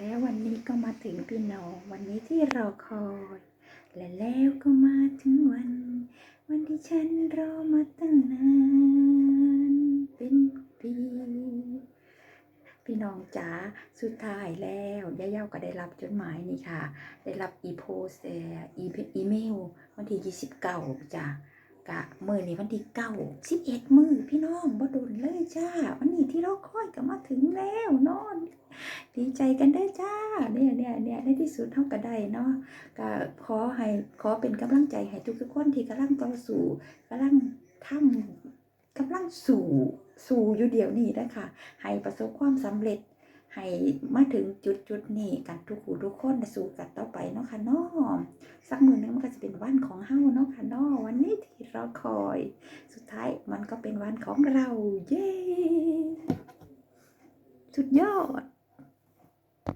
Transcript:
แล้ววันนี้ก็มาถึงพี่น้องวันนี้ที่รอคอย และแล้วก็มาถึงวัน วันที่ฉันรอมาตั้งนานเป็นปีพี่น้องจ๋าสุดท้ายแล้วย่าเย้าก็ได้รับจดหมายนี่ค่ะ ได้รับอีโพสเอ่ออีอีเมล วันที่29จ้ะกะมือนี้วันที่9 11มือพี่น้องบ่โดนเลยจ้า วันนี้ที่เราคอยก็มาถึงแล้วนอน ดีใจกันได้จ้าเนี่ยเนี่ยเนี่ยในที่สุดเท่าก็ได้เนาะก็ขอให้ขอเป็นกำลังใจให้ทุกๆคนที่กำลังต่อสู้กำลังทำกำลังสู่สู่อยู่เดี๋ยวนี้นะคะให้ประสบความสำเร็จให้มาถึงจุดจุดนี้กันทุกผู้ทุกคนสู่กันต่อไปเนาะค่ะเนาะสักมือนึงมันก็จะเป็นวันของเฮาเนาะค่ะนาะวันนี้ที่เราคอย สุดท้ายมันก็เป็นวันของเรา เย้สุดยอด